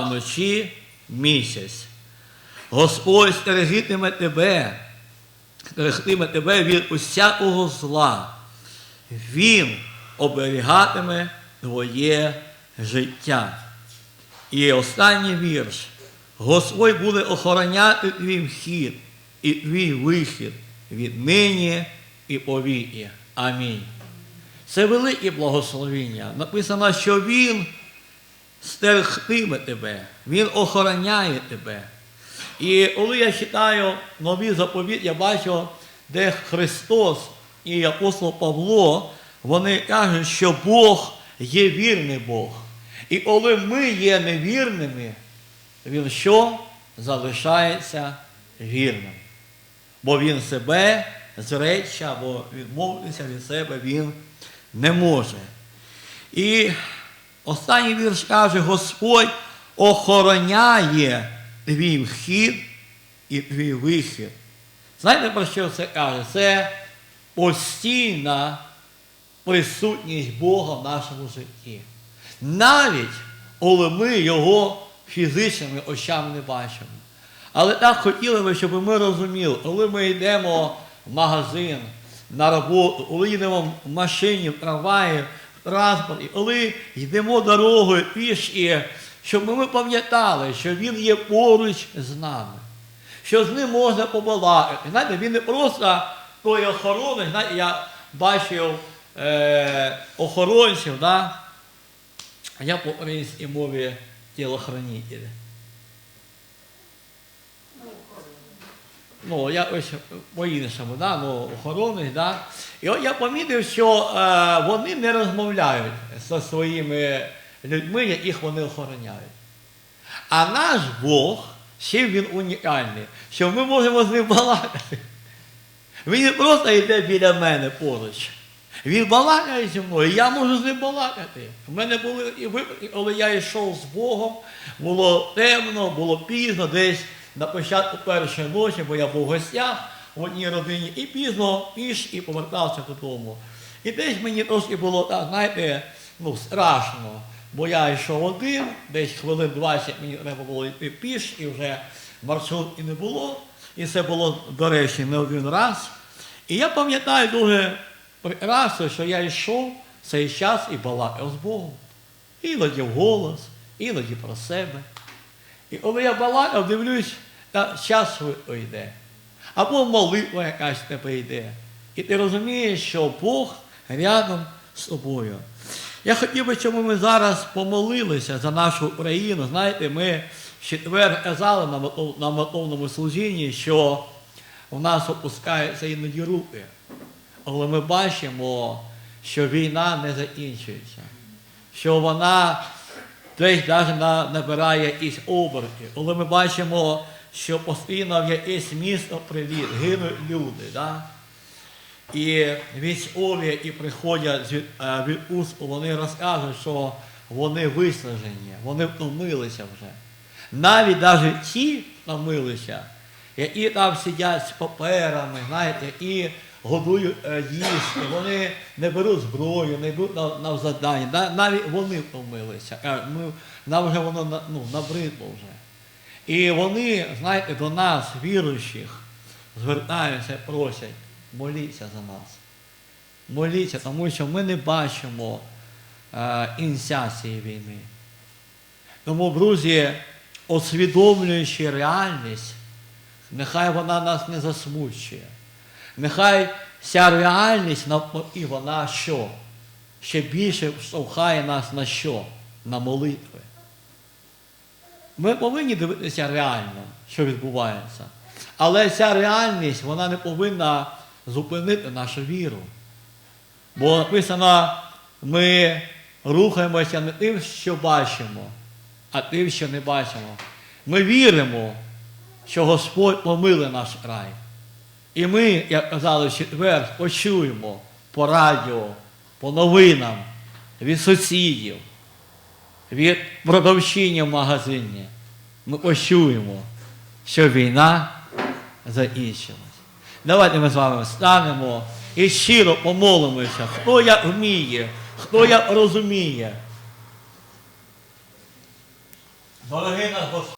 вночі місяць. Господь стерегітиме тебе, стерегтиме тебе від усякого зла. Він оберігатиме твоє життя. І останній вірш. Господь буде охороняти твій вхід і твій вихід від нині і повіки. Амінь. Це велике благословіння. Написано, що Він стерегтиме тебе, Він охороняє тебе. І коли я читаю нові заповіт, я бачу, де Христос і апостол Павло, вони кажуть, що Бог є вірний Бог. І коли ми є невірними, він що? Залишається вірним. Бо він себе зрече або відмовитися від себе він не може. І останній вірш каже, Господь охороняє твій вхід і твій вихід. Знаєте, про що це каже? Це постійна присутність Бога в нашому житті. Навіть коли ми його фізичними очами не бачимо. Але так хотіли би, щоб ми розуміли, коли ми йдемо в магазин, на роботу, коли йдемо в машині, в трамваї, в транспорті, коли йдемо дорогою пішки, щоб ми пам'ятали, що він є поруч з нами, що з ним можна побалакати. Знаєте, він не просто той охоронець, знаєте, я бачив е, охоронців, да? я по українській мові тілохранитель. Ну, я ось по-іншому, да? ну, охоронець, да? І от я помітив, що е, вони не розмовляють зі своїми людьми, яких вони охороняють. А наш Бог, ще він унікальний, що ми можемо з ним балакати. Він не просто йде біля мене поруч. Він балакає зі мною, я можу з ним балакати. У мене були і випадки, коли я йшов з Богом, було темно, було пізно, десь на початку першої ночі, бо я був в гостях в одній родині, і пізно піш і повертався додому. І десь мені трошки було так, знаєте, ну, страшно, бо я йшов один, десь хвилин 20 мені треба було йти піш, і вже маршрутки не було. І це було, до речі, не один раз. І я пам'ятаю дуже прекрасно, що я йшов цей час і балакав з Богом. Іноді вголос, іноді про себе. І коли я балакав, дивлюсь, та час швидко йде. Або молитва якась в тебе йде. І ти розумієш, що Бог рядом з тобою. Я хотів би, щоб ми зараз помолилися за нашу Україну. Знаєте, ми в четвер казали на молитовному служінні, що у нас опускаються іноді руки. Але ми бачимо, що війна не закінчується, що вона десь навіть на- набирає якісь оберти. Коли ми бачимо, що постійно в якесь місто привіт, гинуть люди. Да? І військові, які приходять е, від уст, вони розкажуть, що вони виснажені, вони втомилися вже. Навіть навіть ті втомилися, які там сидять з паперами, знаєте, які годують е, їсти, вони не беруть зброю, не йдуть на, на завдання. Навіть вони втомилися. Кажуть, ми, нам вже воно ну, набридло вже. І вони, знаєте, до нас, віруючих, звертаються, просять, моліться за нас. Моліться, тому що ми не бачимо е, цієї війни. Тому, друзі, усвідомлюючи реальність, нехай вона нас не засмучує. Нехай ця реальність навпаки, вона що? Ще більше штовхає нас на що? На молитви. Ми повинні дивитися реально, що відбувається. Але ця реальність вона не повинна зупинити нашу віру. Бо написано, ми рухаємося не тим, що бачимо, а тим, що не бачимо. Ми віримо, що Господь помиле наш край. І ми, як казали в четвер, почуємо по радіо, по новинам, від сусідів, від продавчині в магазині. Ми почуємо, що війна закінчилась. Давайте ми з вами встанемо і щиро помолимося, хто як вміє, хто як розуміє. Дорогий наш Господь.